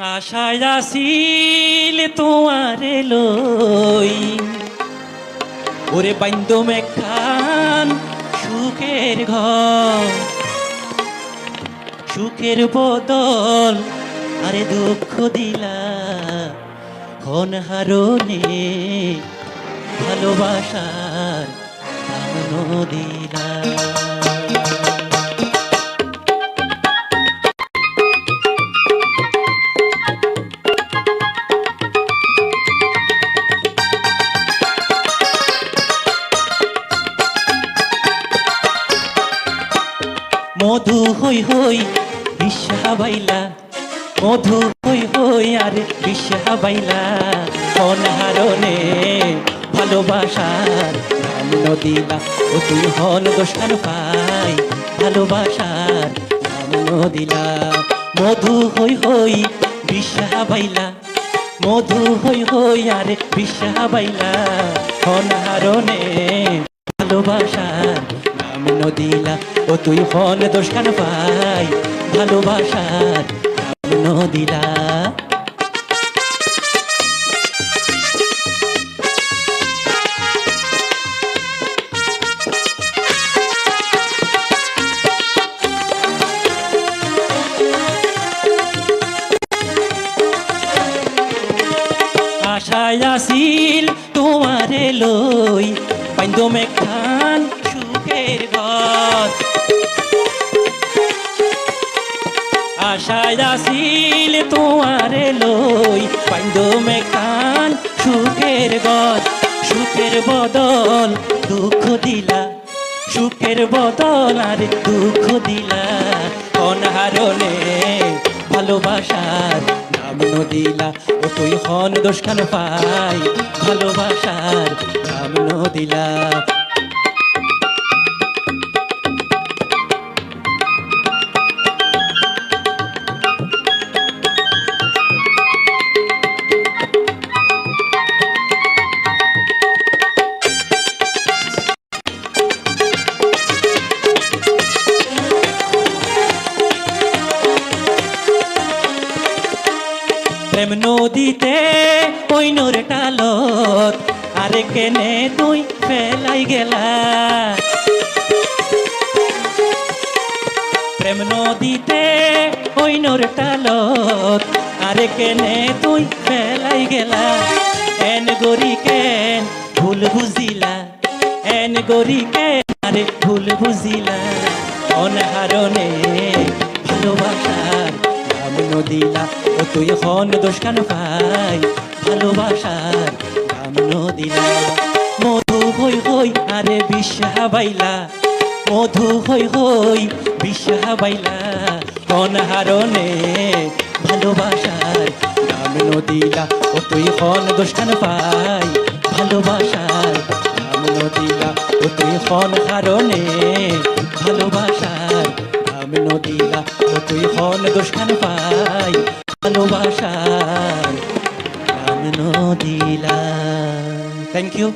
আশায় আসিল তোমার লই। ওরে বাইন্দ মেখান সুখের ঘর। সুখের বদল, আরে দুঃখ দিলা। হন হারনে ভালোবাসার দিলা। হই হই বিশ্বা বাইলা। মধু হই হই আর বিশ্বা বাইলা। অনহারণে ভালোবাসার নাম নদিলা ও তুই হন দোষান পাই। ভালোবাসার নাম নদিলা। মধু হই হই বিশ্বা বাইলা। মধু হই হই আর বিশ্বা বাইলা। অনহারণে ভালোবাসার নাম নদিলা ও তুই হন কান পাই ভালোবাসার নদিলা। আশায় আসিল তোমারে লই, পাইন্দ মেখান সুখের ঘর আশায় আসিল তোমারে লই পাইন্দ মেখান সুখের ঘর সুখের বদল দুঃখ দিলা। সুখের বদল আর দুঃখ দিলা। অনাহারণে ভালোবাসার নাম নদিলা ও তুই হন দোষ খান পাই? ভালোবাসার নাম নদিলা প্রেম নদীতে ওই নোর টালত, আরে কেনে তুই ফেলাই গেলা? প্রেম নদীতে ওই নোর টালত, আরে কেনে তুই ফেলাই গেলা? এন গরি কেন ভুল বুঝিলা? এন গরি কেন আরে ভুল বুঝিলা? অনহারণে ভালোবাসার নাম নদিলা, ও তুই হন দোষ কান পাই, ভালোবাসার নাম নদিলা। মধু হই হই আরে বিশ্বা বাইলা, মধু হই হই বিশ্বা বাইলা। অনহারণে ভালোবাসার নাম নদিলা, ও তুই হন দোষ কান পাই, ভালোবাসার নাম নদিলা, ও তুই হন হারণে ভালোবাসার নাম নদিলা ও তুই দোষ কান পাই ভালোবাসার নাম নদিলা। Thank you